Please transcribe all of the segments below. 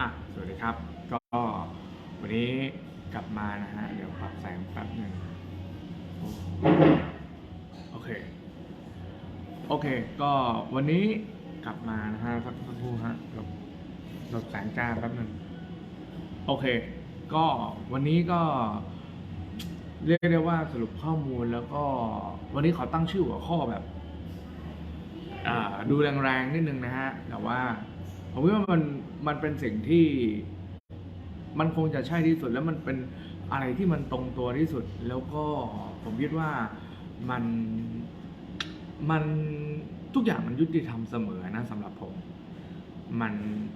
อะ สวัสดีครับ ก็วันนี้กลับมานะฮะ เดี๋ยวปรับแสงแป๊บหนึ่งโอเค โอเค ก็วันนี้กลับมานะฮะสักสักครู่ฮะหลบหลบแสงจ้าแป๊บหนึ่งโอเค ก็วันนี้ก็ เรียกได้ว่าสรุปข้อมูลแล้วก็ วันนี้ขอตั้งชื่อหัวข้อแบบ อ่า ดูแรงๆนิดนึงนะฮะ แต่ว่า ผมคิดว่ามันมันเป็นสิ่งที่มันคงจะใช่ที่สุด แล้วมันเป็นอะไรที่มันตรงตัวที่สุด แล้วก็ผมคิดว่ามันมันทุกอย่างมันยุติธรรมเสมอนะสำหรับผม มัน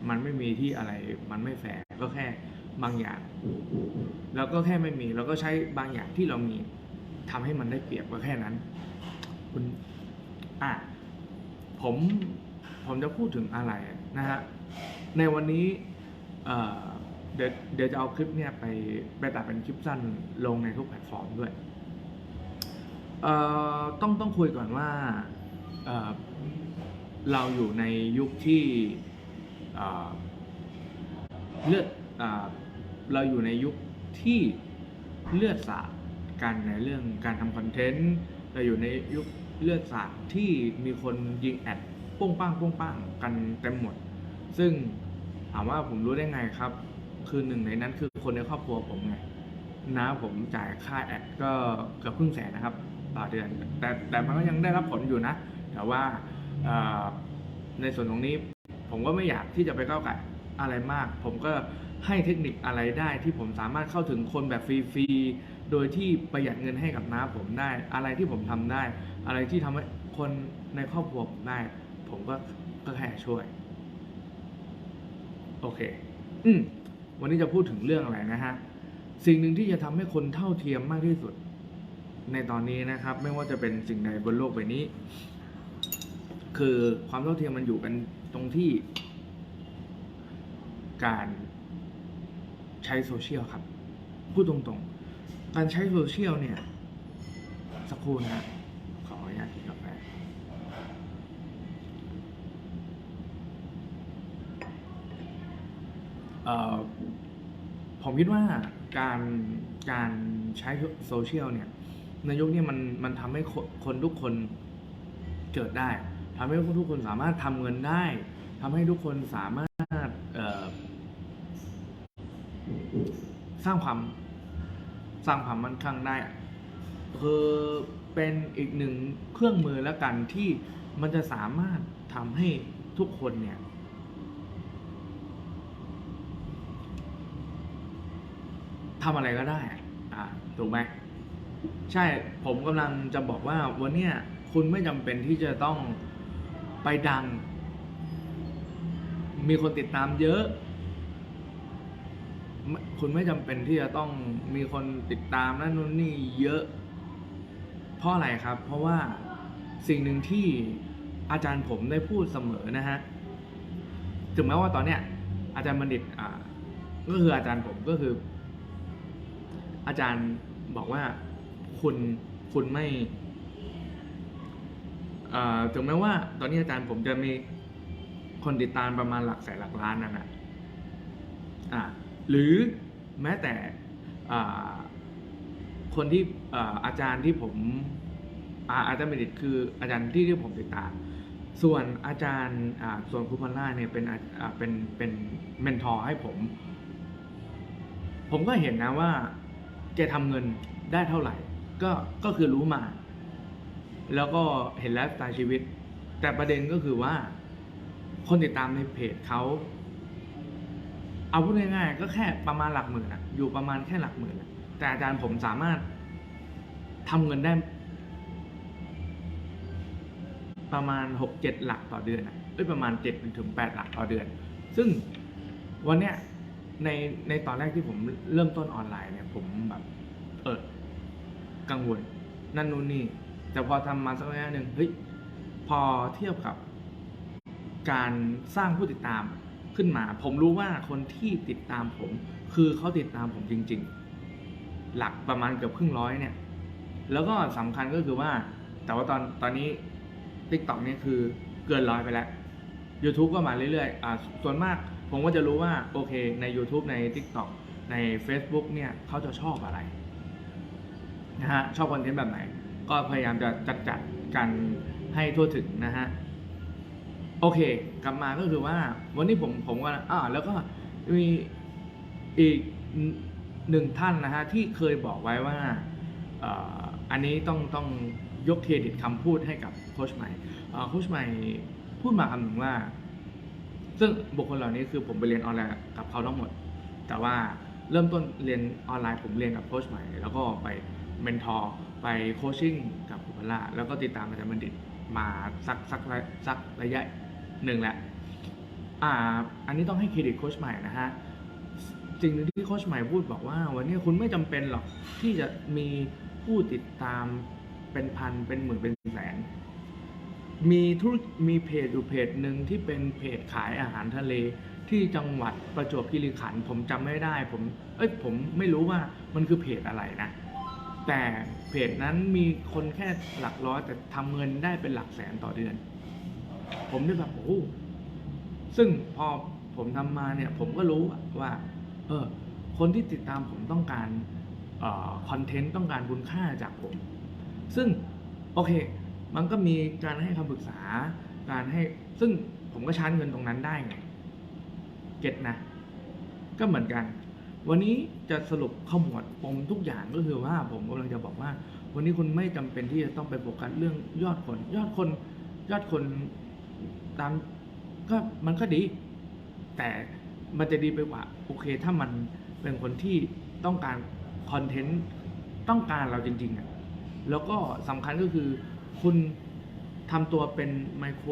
มันไม่มีที่อะไร มันไม่แฟร์ก็แค่บางอย่าง แล้วก็แค่ไม่มีแล้วก็ใช้บางอย่างที่เรามีทำให้มันได้เปรียบก็แค่นั้น คุณอะผมผมจะพูดถึงอะไรนะฮะ ในวันนี้เดี๋ยวเดี๋ยวจะเอาคลิปเนี่ยไปไปตัดเป็นคลิปสั้นลงในทุกแพลตฟอร์มด้วยต้องต้องคุยก่อนว่าเเราอยู่ในยุคที่เเลือดเเราอยู่ในยุคที่เลือดสาดกันในเรื่องการทำคอนเทนต์เราอยู่ในยุคเลือดสาดที่มีคนยิงแอดป้งป้างป้งป้างกันเต็มหมด ซึ่งถามว่าผมรู้ได้ไงครับ คือหนึ่งในนั้นคือคนในครอบครัวผมไงนะผมจ่ายค่าแอดก็เกือบครึ่งแสนนะครับ ต่อเดือน แต่แต่มันก็ยังได้รับผลอยู่นะ แต่ว่าในส่วนตรงนี้ผมก็ไม่อยากที่จะไปก้าวไก่อะไรมาก ผมก็ให้เทคนิคอะไรได้ที่ผมสามารถเข้าถึงคนแบบฟรีๆ โดยที่ประหยัดเงินให้กับน้าผมได้ อะไรที่ผมทำได้ อะไรที่ทำให้คนในครอบครัวผมได้ ผมก็ก็แค่ช่วย โอเค อืมวันนี้จะพูดถึงเรื่องอะไรนะฮะ สิ่งหนึ่งที่จะทำให้คนเท่าเทียมมากที่สุด ในตอนนี้นะครับ ไม่ว่าจะเป็นสิ่งใดบนโลกใบนี้ คือความเท่าเทียมมันอยู่กันตรงที่ การใช้โซเชียลครับ พูดตรงๆ การใช้โซเชียลเนี่ย สักครู่นะฮะขออนุญาตกินกาแฟ เอ่อ ผมคิดว่าการการใช้โซเชียลเนี่ยในยุคนี้มันมันทำให้คนคนทุกคนเกิดได้ทำให้ทุกคนสามารถทำเงินได้ทำให้ทุกคนสามารถสร้างความสร้างความมั่นคงได้คือเป็นอีกหนึ่งเครื่องมือแล้วกันที่มันจะสามารถทำให้ทุกคนเนี่ย ทำอะไรก็ได้อ่าถูกไหมใช่ผมกำลังจะบอกว่าวันเนี้ยคุณไม่จำเป็นที่จะต้องไปดัง มีคนติดตามเยอะ คุณไม่จำเป็นที่จะต้องมีคนติดตามนั่นนู่นนี่เยอะ เพราะอะไรครับ เพราะว่าสิ่งหนึ่งที่อาจารย์ผมได้พูดเสมอนะฮะถึงแม้ว่าตอนเนี้ยอาจารย์บัณฑิตอ่าก็คืออาจารย์ผมก็คือ อาจารย์บอกว่าคุณคุณไม่เอ่อถึงแม้ว่า ตอนนี้อาจารย์ผมจะมีคนติดตามประมาณหลักแสนหลักล้านนั่นนะอ่าหรือแม้แต่อ่าคนที่อาอาจารย์ที่ผมอาจารย์เมดิตคืออาจารย์ที่ที่ผมติดตาม ส่วนอาจารย์อ่าส่วนครูพันล่าเนี่ยเป็นอ่าเป็นเป็นเมนทอร์ให้ผม ผมก็เห็นนะว่า แกทำเงินได้เท่าไหร่ ก็ก็คือรู้มา แล้วก็เห็นไลฟ์สไตล์ชีวิต แต่ประเด็นก็คือว่า คนติดตามในเพจเขาเอาพูดง่ายๆก็แค่ประมาณหลักหมื่นอะอยู่ประมาณแค่หลักหมื่นแต่อาจารย์ผมสามารถทำเงินได้ ประมาณหกเจ็ดหลักต่อเดือนอะเอ้ยประมาณเจ็ดถึงแปดหลักต่อเดือน ซึ่งวันเนี้ย ในในตอนแรกที่ผมเริ่มต้นออนไลน์เนี่ย ผมแบบเออกังวลนั่นนู่นนี่ แต่พอทำมาสักระยะหนึ่งเฮ้ยพอเทียบกับ การสร้างผู้ติดตามขึ้นมา ผมรู้ว่าคนที่ติดตามผม คือเขาติดตามผมจริง ๆ หลักประมาณเกือบครึ่งร้อยเนี่ย แล้วก็สำคัญก็คือว่า แต่ว่าตอนตอนนี้ t ิ k t o k เนี่ยคือเกินร้อยไปแล้ว YouTube ก็มาเรื่อยๆอ่าส่วนมาก ผมก็จะรู้ว่าโอเคใน YouTube ใน TikTok ใน Facebook เนี่ยเขาจะชอบอะไรนะฮะชอบคอนเทนต์แบบไหน ก็พยายามจะจัดจัดกันให้ทั่วถึงนะฮะโอเค กลับมาก็คือว่า วันนี้ผมผมก็อ่าแล้วก็มีอีกหนึ่งท่านนะฮะที่เคยบอกไว้ว่าอ่ออันนี้ต้องต้องยกเครดิตคำพูดให้กับโค้ชใหม่โค้ชใหม่พูดมาคำหนึ่งว่า ซึ่งบุคคลเหล่านี้คือผมไปเรียนออนไลน์กับเขาทั้งหมด แต่ว่าเริ่มต้นเรียนออนไลน์ผมเรียนกับโค้ชใหม่ แล้วก็ไปเมนทอร์ไปโคชชิ่งกับคุณพล่าแล้วก็ติดตามอาจารย์บัณฑิตมาสักสักระสักระยะหนึ่งแหละอ่าอันนี้ต้องให้เครดิตโค้ชใหม่นะฮะสิ่งหนึ่งที่โค้ชใหม่พูดบอกว่า วันนี้คุณไม่จำเป็นหรอกที่จะมีผู้ติดตามเป็นพันเป็นหมื่นเป็นแสน มีธุรมีเพจอยู่เพจหนึ่งที่เป็นเพจขายอาหารทะเลที่จังหวัดประจวบคีรีขันธ์ผมจำไม่ได้ผมเอ้ยผมไม่รู้ว่ามันคือเพจอะไรนะ แต่เพจนั้นมีคนแค่หลักร้อยแต่ทำเงินได้เป็นหลักแสนต่อเดือน ผมได้แบบโอ้ซึ่งพอผมทำมาเนี่ยผมก็รู้ว่าเออคนที่ติดตามผมต้องการคอนเทนต์ต้องการคุณค่าจากผม ซึ่งโอเค มันก็มีการให้คำปรึกษา การให้ ซึ่งผมก็ชาร์จเงินตรงนั้นได้ไง เก็ตนะ ก็เหมือนกัน วันนี้จะสรุปข้อมวดปมทุกอย่างก็คือว่าผมกำลังจะบอกว่า วันนี้คุณไม่จำเป็นที่จะต้องไปโฟกัสเรื่องยอดคน ยอดคน ยอดคนตามก็มันก็ดี แต่มันจะดีไปกว่า โอเค ถ้ามันเป็นคนที่ต้องการคอนเทนต์ต้องการเราจริงๆอะแล้วก็สำคัญก็คือ คุณทำตัวเป็นไมโคร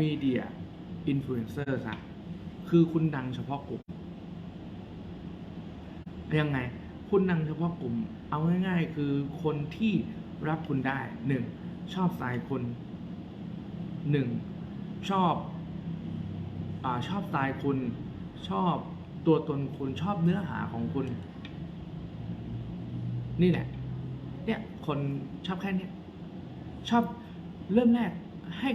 มีเดียอินฟลูเอนเซอร์ซะคือคุณดังเฉพาะกลุ่ม ยังไง คุณดังเฉพาะกลุ่ม เอาง่าย ๆ คือคนที่รับคุณได้หนึ่งชอบสายคุณหนึ่งชอบอชอบสไตล์คุณชอบตัวตนคุณชอบเนื้อหาของคุณ นี่แหละ เนี่ย คนชอบแค่เนี้ย ชอบเริ่มแรกให้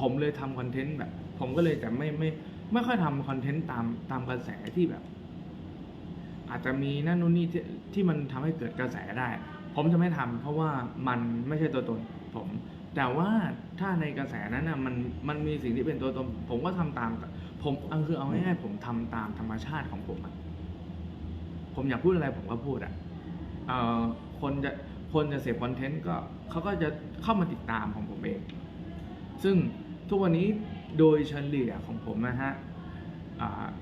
ผมเลยทำคอนเทนต์แบบ ผมก็เลยแต่ไม่ไม่ไม่ค่อยทำคอนเทนต์ตามตามกระแสที่แบบ อาจจะมีนั่นนู่นนี่ที่ที่มันทำให้เกิดกระแสได้ ผมจะไม่ทำเพราะว่ามันไม่ใช่ตัวตนผม แต่ว่าถ้าในกระแสนั้นนะมันมันมีสิ่งที่เป็นตัวตนผมก็ทำตาม ผมเอาคือเอาง่ายๆผมทำตามธรรมชาติของผมอะผมอยากพูดอะไรผมก็พูดอะเอ่อคนจะ คนจะเสพคอนเทนต์ก็เขาก็จะเข้ามาติดตามของผมเอง ซึ่งทุกวันนี้โดยเฉลี่ยของผมนะฮะ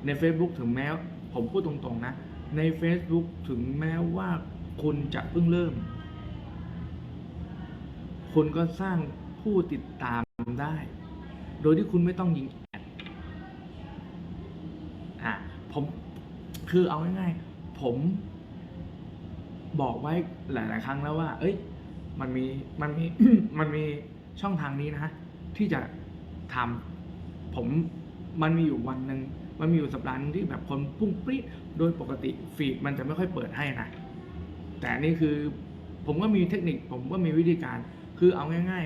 ใน Facebook ถึงแม้ผมพูดตรงๆนะ ใน Facebook ถึงแม้ว่าคุณจะเพิ่งเริ่ม คุณก็สร้างผู้ติดตามได้ โดยที่คุณไม่ต้องยิงแอดอะผมคือเอาง่ายๆผม บอกไว้หลาย ๆ ครั้งแล้วว่า เอ้ย มันมี มันมี มันมีช่องทางนี้นะที่จะทำผม มันมีอยู่วันหนึ่ง มันมีอยู่สัปดาห์นึงที่แบบคนพุ่งปรี๊ด โดยปกติฟีดมันจะไม่ค่อยเปิดให้นะ แต่นนี่คือผมก็มีเทคนิค ผมก็มีวิธีการ คือเอาง่าย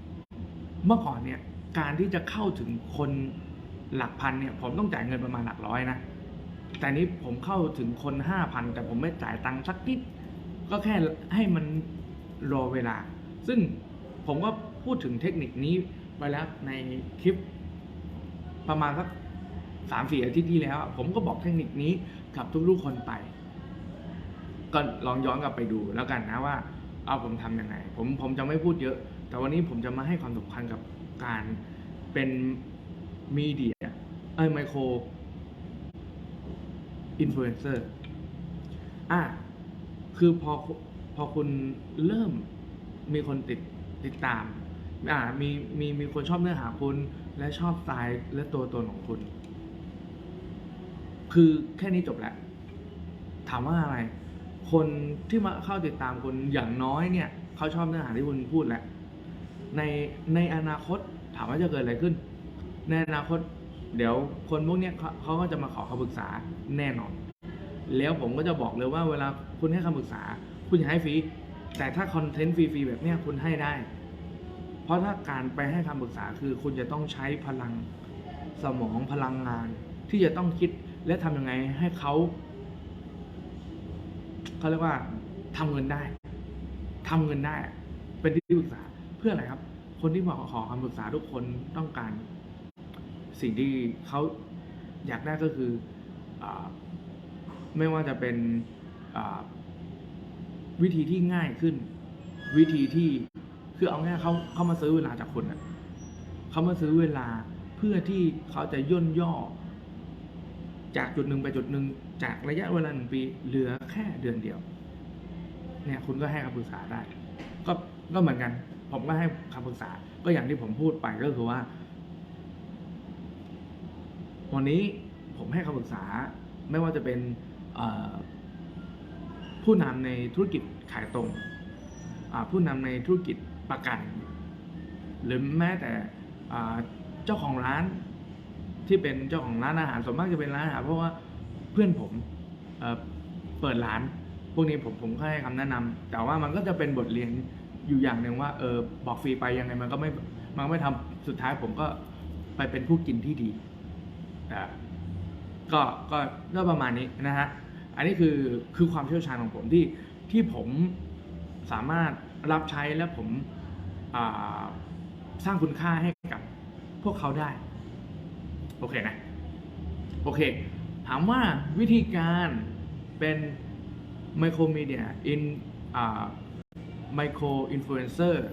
ๆ เมื่อก่อนเนี่ย การที่จะเข้าถึงคนหลักพันเนี่ย ผมต้องจ่ายเงินประมาณหลักร้อยนะ แต่นี้ผมเข้าถึงคนห้าพันแต่ผมไม่จ่ายตังค์สักนิด ก็แค่ให้มันรอเวลา ซึ่งผมก็พูดถึงเทคนิคนี้ไปแล้วในคลิปประมาณสักสามสี่อาทิตย์ที่แล้ว ผมก็บอกเทคนิคนี้กับทุกๆคนไป ก็ลองย้อนกลับไปดูแล้วกันนะว่า เอาผมทำยังไง ผมผมจะไม่พูดเยอะ แต่วันนี้ผมจะมาให้ความสำคัญกับการเป็นมีเดียเอ้ยไมโคร อินฟลูเอนเซอร์อะคือพอพอคุณเริ่มมีคนติดติดตามอ่ามีมีมีคนชอบเนื้อหาคุณ และชอบสไตล์และตัวตนของคุณ คือแค่นี้จบแล้ว ถามว่าอะไร คนที่มาเข้าติดตามคุณอย่างน้อยเนี่ย เขาชอบเนื้อหาที่คุณพูดแหละในในอนาคตถามว่าจะเกิดอะไรขึ้น ในอนาคต เดี๋ยวคนพวกนี้เขาเขาก็จะมาขอคำปรึกษาแน่นอน แล้วผมก็จะบอกเลยว่าเวลาคุณให้คำปรึกษา คุณอย่าให้ฟรี แต่ถ้าคอนเทนต์ฟรีๆแบบนี้คุณให้ได้ เพราะถ้าการไปให้คำปรึกษาคือคุณจะต้องใช้พลังสมองพลังงาน ที่จะต้องคิดและทำยังไงให้เขาเขาเรียกว่าทำเงินได้ทำเงินได้ เป็นที่ปรึกษาเพื่ออะไรครับ คนที่มาขอคำปรึกษาทุกคนต้องการ สิ่งที่เขาอยากได้ก็คืออไม่ว่าจะเป็นวิธีที่ง่ายขึ้น วิธีที่คือเอาง่ายเขาเขามาซื้อเวลาจากคุณอะเขามาซื้อเวลาเพื่อที่เขาจะย่นย่อ จากจุดหนึ่งไปจุดหนึ่งจากระยะเวลาหนึ่งปี เหลือแค่เดือนเดียว เนี่ยคุณก็ให้คำปรึกษาได้ ก็ก็เหมือนกัน ผมก็ให้คำปรึกษา ก็อย่างที่ผมพูดไปก็คือว่า วันนี้ผมให้คำปรึกษาไม่ว่าจะเป็นผู้นำในธุรกิจขายตรง ผู้นำในธุรกิจประกัน หรือแม้แต่เจ้าของร้านที่เป็นเจ้าของร้านอาหารส่วนมากจะเป็นร้านอาหารเพราะว่าเพื่อนผมเเปิดร้าน พวกนี้ผมผมก็ให้คำแนะนำแต่ว่ามันก็จะเป็นบทเรียนอยู่อย่างหนึ่งว่าเออบอกฟรีไปยังไงมันก็ไม่มันก็ไม่ทำสุดท้ายผมก็ไปเป็นผู้กินที่ดี อ่าก็ก็ก็ประมาณนี้นะฮะอันนี้คือคือความเชี่ยวชาญของผมที่ที่ผมสามารถรับใช้และผมสร้างคุณค่าให้กับพวกเขาได้ โอเคนะ โอเค ถามว่าวิธีการเป็นไมโครมีเดียอินไมโครอินฟลูเอนเซอร์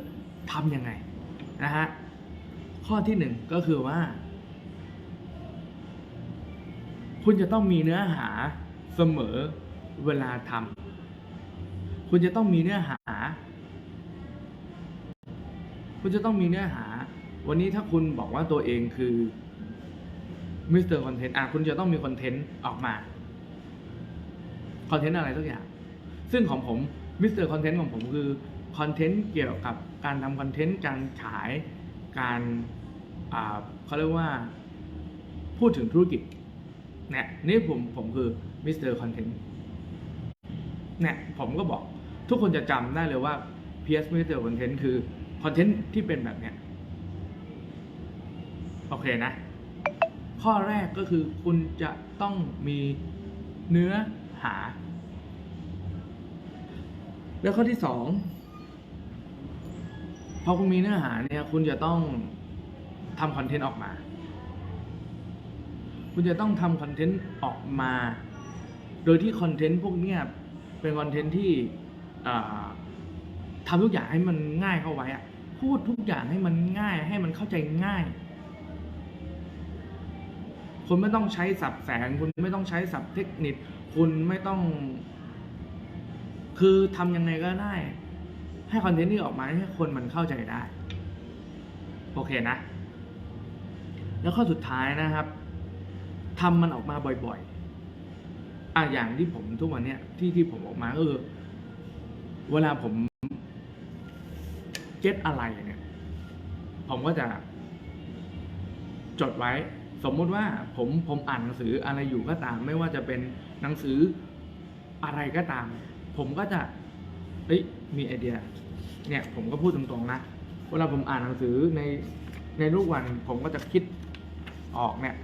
ทำยังไงนะฮะ ข้อที่หนึ่งก็คือว่า คุณจะต้องมีเนื้อหาเสมอเวลาทำคุณจะต้องมีเนื้อหา คุณจะต้องมีเนื้อหา วันนี้ถ้าคุณบอกว่าตัวเองคือมิสเตอร์คอนเทนต์อะคุณจะต้องมีคอนเทนต์ออกมาคอนเทนต์อะไรสักอย่าง ซึ่งของผมมิสเตอร์คอนเทนต์ของผมคือคอนเทนต์เกี่ยวกับการทำคอนเทนต์การขายการเขาเรียกว่า พูดถึงธุรกิจ นี่ยนี่ผมผมคือมิสเตอร์คอนเทนต์เนี่ยผมก็บอกทุกคนจะจำได้เลยว่า PS Mr. Content คือคอนเทนต์ที่เป็นแบบเนี้ยโอเคนะ ข้อแรกก็คือคุณจะต้องมีเนื้อหา แล้วข้อที่สองพอคุณมีเนื้อหาเนี่ย คุณจะต้องทำคอนเทนต์ออกมา คุณจะต้องทำคอนเทนต์ออกมา โดยที่คอนเทนต์พวกเนี้ยเป็นคอนเทนต์ที่ทำทุกอย่างให้มันง่ายเข้าไว้อะพูดทุกอย่างให้มันง่ายให้มันเข้าใจง่ายคุณไม่ต้องใช้สับแสง คุณไม่ต้องใช้สับเทคนิค คุณไม่ต้อง คือทำยังไงก็ได้ ให้คอนเทนต์ที่ออกมาให้คนมันเข้าใจได้ โอเคนะ แล้วข้อสุดท้ายนะครับ ทำมันออกมาบ่อยๆอะอย่างที่ผมทุกวันเนี้ยที่ที่ผมออกมาก็คือเวลาผมเก็ตอะไรเนี่ย ผมก็จะจดไว้ สมมุติว่าผมผมอ่านหนังสืออะไรอยู่ก็ตาม ไม่ว่าจะเป็นหนังสืออะไรก็ตาม ผมก็จะเอ้ยมีไอเดีย เนี่ย ผมก็พูดตรงๆนะเวลาผมอ่านหนังสือในในรูปวันผมก็จะคิดออกเนี่ย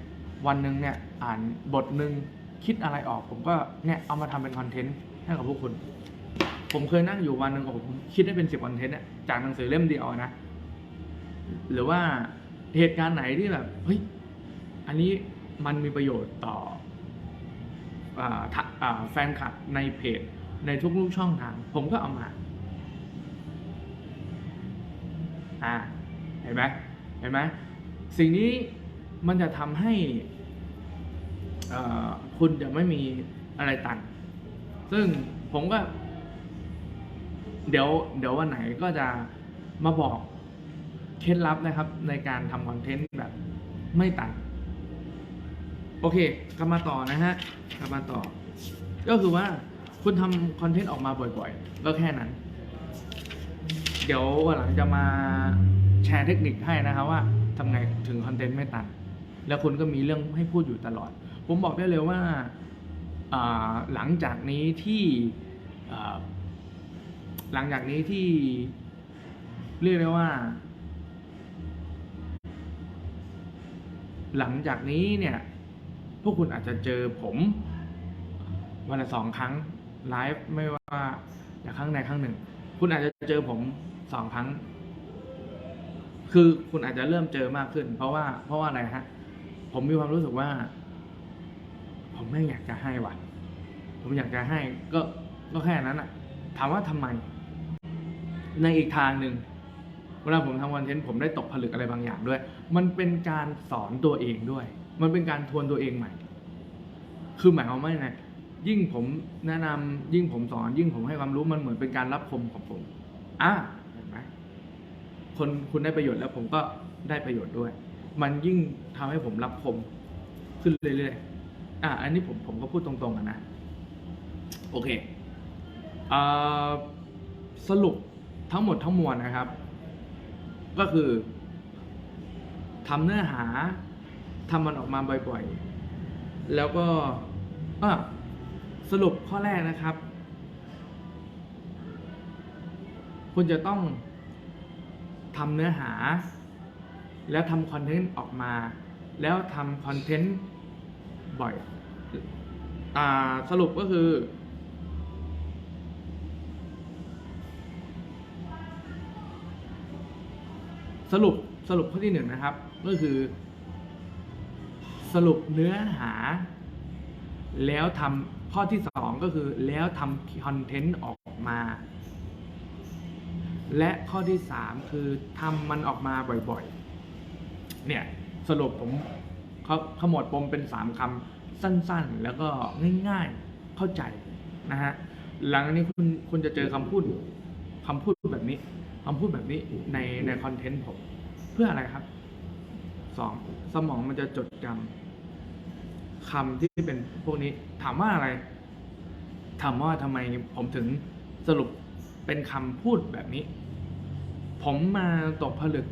วันหนึ่งเนี่ยอ่านบทหนึ่งคิดอะไรออกผมก็เนี่ยเอามาทำเป็นคอนเทนต์ให้กับพวกคุณ ผมเคยนั่งอยู่วันหนึ่งโอ้โหผมคิดได้เป็นสิบคอนเทนต์จากหนังสือเล่มเดียวนะ หรือว่าเหตุการณ์ไหนที่แบบเฮ้ยอันนี้มันมีประโยชน์ต่อออแฟนคลับในเพจในทุกๆช่องทาง ผมก็เอามา อ่า เห็นไหมเห็นไหมสิ่งนี้ มันจะทำให้คุณจะไม่มีอะไรตัน ซึ่งผมก็ เดี๋ยว เดี๋ยววันไหนก็จะมาบอกเคล็ดลับนะครับ ในการทำคอนเทนต์แบบไม่ตัน โอเคกลับมาต่อนะฮะกลับมาต่อ ก็คือว่าคุณทำคอนเทนต์ออกมาบ่อยๆ ก็แค่นั้น เดี๋ยววันหลังจะมาแชร์เทคนิคให้นะครับว่าทำไงถึงคอนเทนต์ไม่ตัน แล้วคุณก็มีเรื่องให้พูดอยู่ตลอด ผมบอกได้เลยว่าหลังจากนี้ที่หลังจากนี้ที่เรียกได้ว่า หลังจากนี้เนี่ย พวกคุณอาจจะเจอผมวันละสองครั้งไลฟ์ไม่ว่าอย่ครั้งใดครั้งหนึ่ง คุณอาจจะเจอผมสองครั้ง คือคุณอาจจะเริ่มเจอมากขึ้น เพราะว่าเพราะว่าอะไรฮะ ผมมีความรู้สึกว่า ผมไม่อยากจะให้ว่ะ ผมอยากจะให้ ก็ก็แค่นั้นอะถามว่าทำไม ในอีกทางหนึ่งเวลาผมทำคอนเทนต์ผมได้ตกผลึกอะไรบางอย่างด้วย มันเป็นการสอนตัวเองด้วย มันเป็นการทวนตัวเองใหม่ คือหมายความว่าไงยิ่งผมแนะนำยิ่งผมสอน ยิ่งผมให้ความรู้มันเหมือนเป็นการรับคมของผมอะเห็นไหมคนคุณได้ประโยชน์แล้วผมก็ได้ประโยชน์ด้วย มันยิ่งทำให้ผมรับคมขึ้นเรื่อยๆ อะ อันนี้ผมผมก็พูดตรงๆอะนะ โอเคอสรุปทั้งหมดทั้งมวลนะครับ ก็คือทำเนื้อหาทำมันออกมาบ่อยๆ แล้วก็สรุปข้อแรกนะครับ คุณจะต้องทำเนื้อหา แล้วทำคอนเทนต์ออกมา แล้วทำคอนเทนต์บ่อยอสรุปก็คือ สรุปสรุปข้อที่หนึ่งนะครับ ก็คือ สรุปเนื้อหา แล้วทำข้อที่สองก็คือ แล้วทำคอนเทนต์ออกมา และข้อที่สามคือทำมันออกมาบ่อยๆ เนี่ยสรุปผมเขาขมวดปมเป็นสามคำสั้นๆ แล้วก็ง่ายๆเข้าใจนะฮะหลังนี้คุณคุณจะเจอคำพูดคำพูดแบบนี้คำพูดแบบนี้ในในคอนเทนต์ผมเพื่ออะไรครับสองสมองมันจะจดจำคำที่เป็นพวกนี้ถามว่าอะไรถามว่าทำไมผมถึงสรุปเป็นคำพูดแบบนี้ ผมมาตกผลึก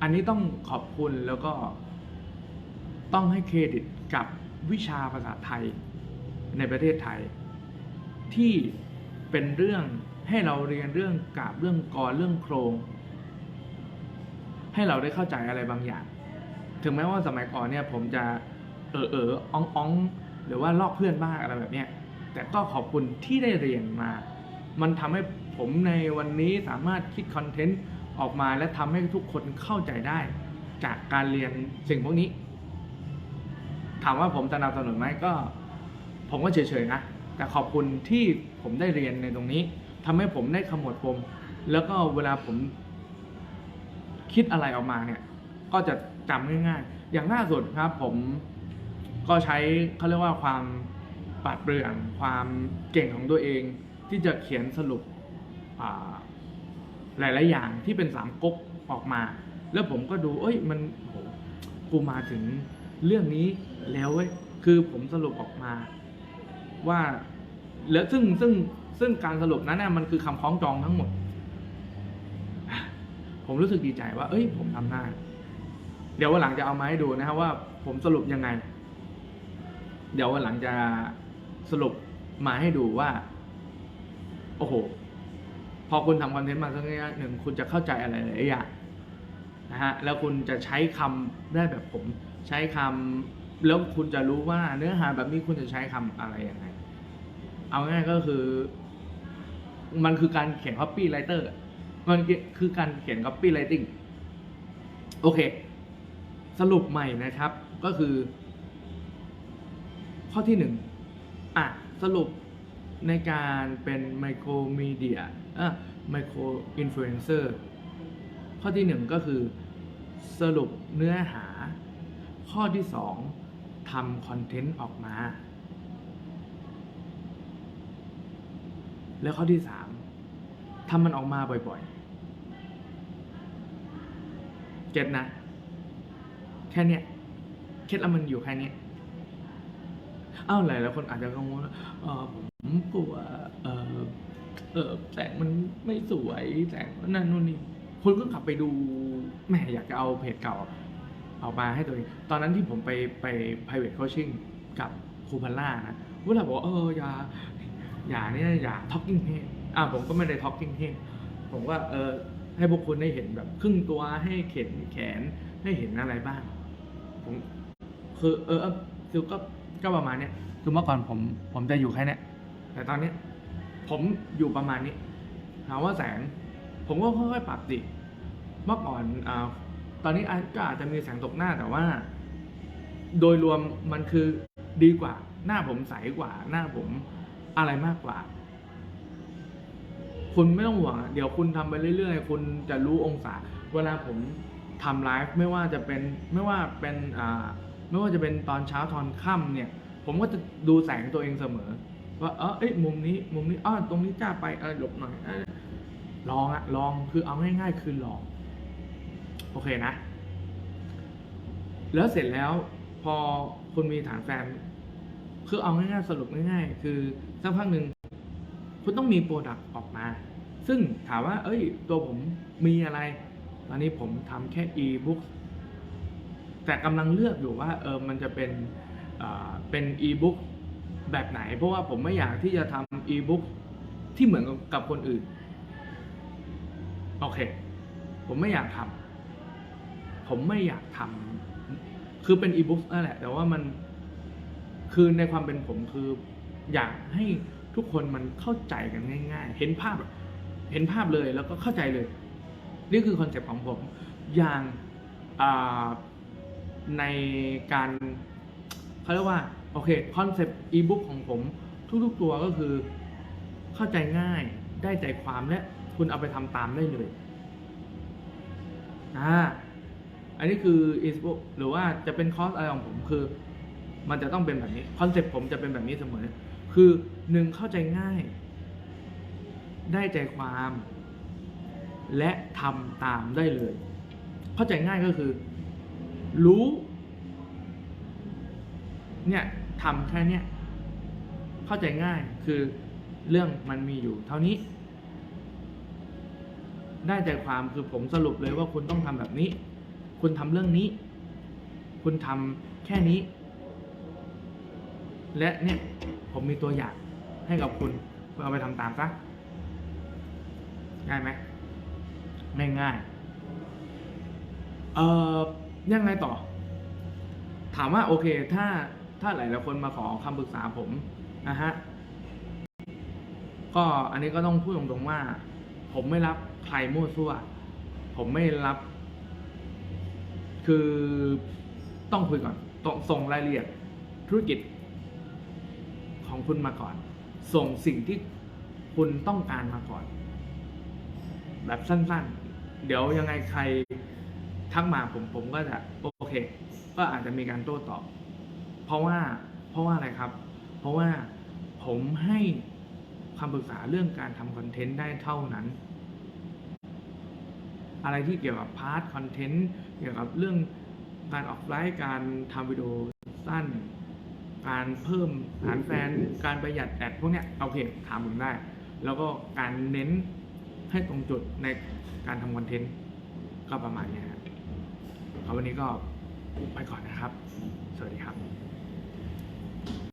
อันนี้ต้องขอบคุณแล้วก็ต้องให้เครดิตกับวิชาภาษาไทยในประเทศไทย ที่เป็นเรื่องให้เราเรียนเรื่องกาบเรื่องกรเรื่องโครง ให้เราได้เข้าใจอะไรบางอย่าง ถึงแม้ว่าสมัยก่อนเนี่ยผมจะเออเอออ้องอ้องหรือว่าลอกเพื่อนบ้างอะไรแบบเนี้ยแต่ก็ขอบคุณที่ได้เรียนมา มันทำให้ผมในวันนี้สามารถคิดคอนเทนต์ ออกมาและทำให้ทุกคนเข้าใจได้จากการเรียนสิ่งพวกนี้ ถามว่าผมสนับสนุนไหมก็ ผมก็เฉยๆนะแต่ขอบคุณที่ผมได้เรียนในตรงนี้ทำให้ผมได้ขมวดปมแล้วก็เวลาผมคิดอะไรออกมาเนี่ย ก็จะจำง่ายๆ อย่างล่าสุดครับ ผมก็ใช้เขาเรียกว่าความปาดเปรื่อง ความเก่งของตัวเอง ที่จะเขียนสรุปอ่า หลาย ๆ อย่างที่เป็นสามก๊กออกมา แล้วผมก็ดู เอ้ย มันโหกูมาถึงเรื่องนี้แล้วเว้ย คือผมสรุปออกมา ว่าแล้วซึ่งซึ่งซึ่งการสรุปนั้นน่ะมันคือคำคล้องจองทั้งหมด ผมรู้สึกดีใจว่า เอ้ย ผมทำได้เดี๋ยววันหลังจะเอามาให้ดูนะครับว่าผมสรุปยังไง เดี๋ยววันหลังจะสรุปมาให้ดูว่า โอ้โห พอคุณทำคอนเทนต์มาสักระยะหนึ่งคุณจะเข้าใจอะไรหลายอย่างนะฮะแล้วคุณจะใช้คำได้แบบผมใช้คำแล้วคุณจะรู้ว่าเนื้อหาแบบนี้คุณจะใช้คำอะไรยังไง เอาง่ายก็คือ มันคือการเขียน copy writer มันคือการเขียน copy writing โอเค สรุปใหม่นะครับก็คือ ข้อที่หนึ่งอะสรุป ในการเป็นไมโครมีเดียอะไมโครอินฟลูเอนเซอร์ข้อที่หนึ่งก็คือสรุปเนื้อหา ข้อที่สองทำคอนเทนต์ออกมา แล้วข้อที่สามทำมันออกมาบ่อยๆเก็ตนะ แค่เนี้ยเคล็ดลับมันอยู่แค่เนี้ยอ้าวหลายหลายคนอาจจะกังวลว่าเออผม กลัวเออเออแสงมันไม่สวยแสงนั่นนู่นนี่คุณก็กลับไปดูแหมอยากจะเอาเพจเก่าเอามาให้ตัวเองตอนนั้นที่ผมไปไป private coaching กับครูพัลล่านะเวลาบอกเอออย่าอย่าเนี่ยอย่า talking head อะผมก็ไม่ได้ talking head ผมว่าเออให้พวกคุณได้เห็นแบบครึ่งตัวให้เข็นแขนให้เห็นอะไรบ้างผมคือเออเออคือก็ก็ประมาณเนี้ยคือเมื่อก่อนผมผมจะอยู่แค่เนี้ย แต่ตอนนี้ผมอยู่ประมาณนี้ถามว่าแสง ผมก็ค่อยๆปรับสิเมื่อก่อนอตอนนี้อาก็อาจจะมีแสงตกหน้าแต่ว่า โดยรวมมันคือดีกว่า หน้าผมใสกว่า หน้าผมอะไรมากกว่า คุณไม่ต้องห่วงเดี๋ยวคุณทำไปเรื่อยๆ คุณจะรู้องศา เวลาผมทำไลฟ์ไม่ว่าจะเป็นไม่ว่าเป็นไม่ว่าจะเป็นตอนเช้าตอนค่ำเนี่ย ผมก็จะดูแสงตัวเองเสมอ ว่าเออเอ้ยมุมนี้มุมนี้อ้อตรงนี้จ้าไปเออหลบหน่อยอลองอะลองคือเอาง่ายๆคือลอง โอเคนะ แล้วเสร็จแล้วพอคุณมีฐานแฟน คือเอาง่ายๆสรุปง่ายๆ คือสักพักหนึ่งคุณต้องมีโปรดักต์ออกมา ซึ่งถามว่า เอ้ย ตัวผมมีอะไร ตอนนี้ผมทำแค่ e-book แต่กำลังเลือกอยู่ว่าเออมันจะเป็นอ่าเป็น e-book แบบไหน เพราะว่าผมไม่อยากที่จะทำ e-book ที่เหมือนกับคนอื่น โอเค ผมไม่อยากทำผมไม่อยากทำคือเป็นอีบุ๊กนั่นแหละ แต่ว่ามันคือในความเป็นผมคืออยากให้ทุกคนมันเข้าใจกันง่าย ๆ เห็นภาพเห็นภาพเลยแล้วก็เข้าใจเลย นี่คือคอนเซ็ปต์ของผม อย่างในการเขาเรียกว่า อเคคอนเซปต์อีบุ๊กของผมทุกๆตัวก็คือเข้าใจง่ายได้ใจความและคุณเอาไปทำตามได้เลยอ่าอันนี้คืออีบุ๊กหรือว่าจะเป็นคอร์สอะไรของผมคือ มันจะต้องเป็นแบบนี้คอนเซปต์ผมจะเป็นแบบนี้เสมอ คือหนึ่งเข้าใจง่าย ได้ใจความ และทำตามได้เลย เข้าใจง่ายก็คือ รู้ เนี่ย ทำแค่เนี้ยเข้าใจง่ายคือเรื่องมันมีอยู่ เท่านี้ ได้ใจความคือผมสรุปเลยว่าคุณต้องทำแบบนี้ คุณทำเรื่องนี้ คุณทำแค่นี้ และเนี่ยผมมีตัวอย่างให้กับคุณคุณเอาไปทำตามซะง่ายไหมไม่ง่ายเอ่อยังไงต่อ ถามว่าโอเค ถ้า ถ้าหลายหลายคนมาขอคำปรึกษาผมนะฮะก็อันนี้ก็ต้องพูดตรงๆว่า ผมไม่รับใครมั่วซั่ว ผมไม่รับ คือต้องคุยก่อนต้องส่งรายละเอียดธุรกิจของคุณมาก่อน ส่งสิ่งที่คุณต้องการมาก่อน แบบสั้นๆ เดี๋ยวยังไงใครทักมาผมผมก็จะโอเค ก็อาจจะมีการโต้ตอบ เพราะว่าเพราะว่าอะไรครับ เพราะว่าผมให้คำปรึกษาเรื่องการทำคอนเทนต์ได้เท่านั้น อะไรที่เกี่ยวกับพาร์ทคอนเทนต์เกี่ยวกับเรื่องการออกไลฟ์การทำวิดีโอสั้น การเพิ่มฐานแฟน การประหยัดแอดพวกเนี้ยโอเคถามผมได้ แล้วก็การเน้นให้ตรงจุดในการทำคอนเทนต์ก็ประมาณนี้ครับวันนี้ก็ไปก่อนนะครับ สวัสดีครับ